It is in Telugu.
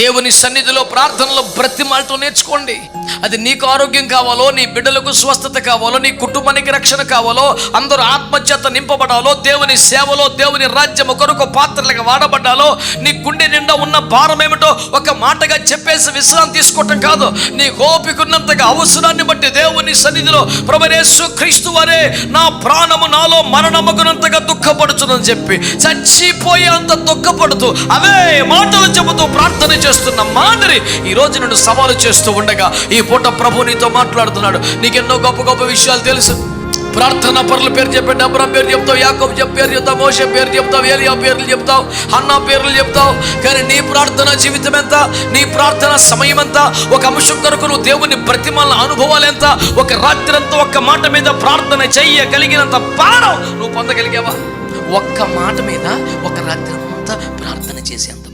దేవుని సన్నిధిలో ప్రార్థనలో బ్రతిమాలటం నేర్చుకోండి. అది నీకు ఆరోగ్యం కావాలో నీ బిడ్డలకు స్వస్థత కావాలో నీ కుటుంబానికి రక్షణ కావాలో అందరూ ఆత్మచేత నింపబడాలో దేవుని సేవలో దేవుని రాజ్యం కొరకు పాత్రలుగా వాడబడ్డాలో నీ గుండె నిండా ఉన్న భారం ఏమిటో ఒక మాటగా చెప్పేసి విశ్రాంతి తీసుకోవటం కాదు. నీ ఓపికన్నంతగా అవసరాన్ని బట్టి దేవుని సన్నిధిలో ప్రభరేసు క్రీస్తు వారే నా ప్రాణము నాలో మరణమగునంతగా దుఃఖపడుచునని చెప్పి చచ్చిపోయే అంత దుఃఖపడుతూ అవే మాటలు చెబుతూ ప్రార్థన చేస్తున్న మాదిరి ఈ రోజు నేను సవాలు చేస్తూ ఉండగా ఈ పూట ప్రభు నీతో మాట్లాడుతున్నాడు. నీకెన్నో గొప్ప గొప్ప విషయాలు తెలుసు. ప్రార్థన పరుల పేరు చెప్పాడు. అబ్రహం పేరు చెప్తావు యాకోబ్ చెప్ పేరు చెప్తావు మోషే పేరు చెప్తావు ఏలియా పేర్లు చెప్తావు అన్నా పేర్లు చెప్తావు. కానీ నీ ప్రార్థన జీవితం ఎంత? నీ ప్రార్థన సమయం ఎంత? ఒక అంశం కొరకు నువ్వు దేవుని ప్రతిమల అనుభవాలు ఎంత? ఒక రాత్రి అంతా ఒక్క మాట మీద ప్రార్థన చెయ్యగలిగినంత పారం నువ్వు పొందగలిగావా? ఒక్క మాట మీద ఒక రాత్రి అంతా ప్రార్థన చేసేంత